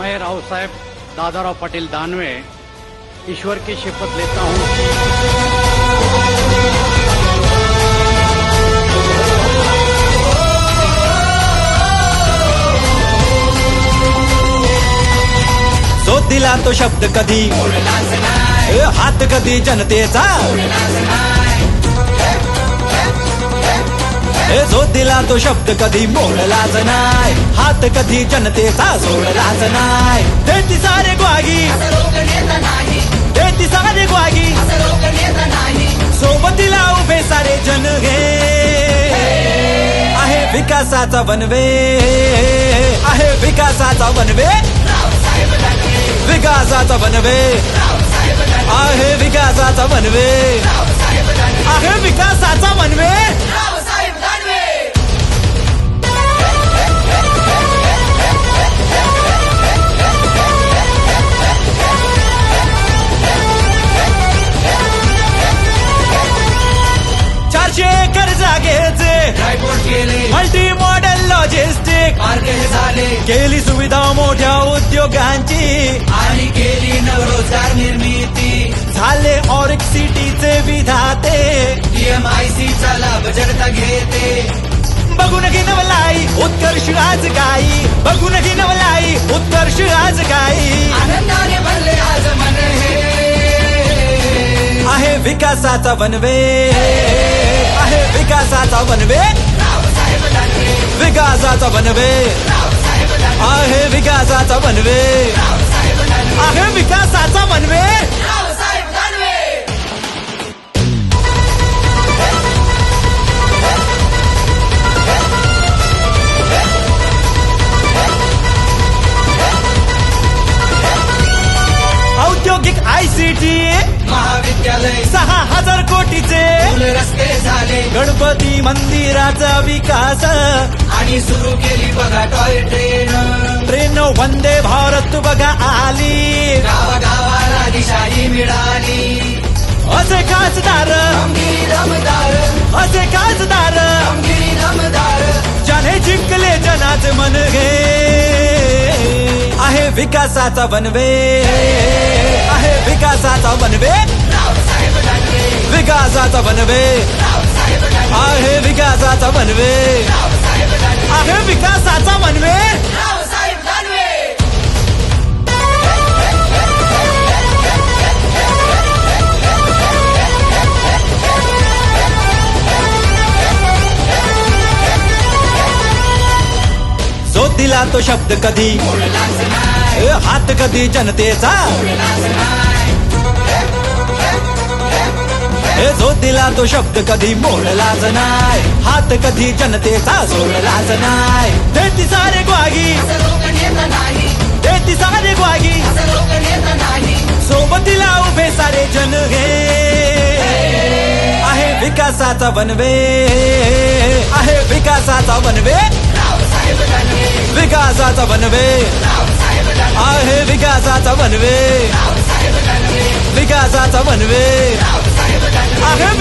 मैं रावसाहेब दादाराव पाटील दानवे ईश्वर की शपथ लेता हूँ। जो दिला तो शब्द कधी? ए, हात कधी जनतेचा? हे जो दिला तो शब्द कधी मोडलाच नाही. हात कधी जनतेचा सोडलाच नाही. देती सारे ग्वागी देती सारे ग्वागी सोबतीला उभे सारे जन घे. आहे विकासाचा बनवे आहे विकासाचा बनवे विकासाचा बनवे आहे विकासाचा बनवे आहे विकासाचा मल्टी मॉडेल लॉजिस्टिक झाले. केली सुविधा मोठ्या उद्योगांची. आणि केली नवरोजगार निर्मिती. झाले ऑरिक सिटीचे विधाते. सी चा लाभ जनता घेते. बघून घे नवलाई उत्कर्ष आज गाई. बघून घे नवलाई उत्कर्ष आज गाई. आनंदाने भरले आज मन हे आहे विकासाचा बनवे आहे विकासाचा बनवे विकासाचा बनवे. आहे विकासाचा बनवे. आहे विकासाचा बनवे. औद्योगिक आयसीटी महाविद्यालय. सहा हजार कोटीचे. रस्ते. गणपती मंदिराचा विकास. आणि सुरू केली बघा toy train. Train Vande Bharat बघा आली. गावागावाला दिशाही मिळाली. असे खासदार. दमदार. असे खासदार. दमदार. ज्याने जिंकले जनाच मन घे आहे विकासाचा बनवे आहे विकासाचा बनवे विकासाचा बनवे आहे विकासाचा बनवे आहे विकासाचा बनवे जो दिला तो शब्द कधी? ए, हात कधी जनतेचा? हे जो दिला तो शब्द कधी मोडलाच नाही. हात कधी जनतेचा सोडलाच नाही. देती सारे ग्वाही. रोकण देती सारे ग्वाही. सोबतीला उभे सारे जन हे. आहे विकासाचा बनवे आहे विकासाचा बनवे विकासाचा बनवे आहे विकासाचा बनवे विकासाचा बनवे I'm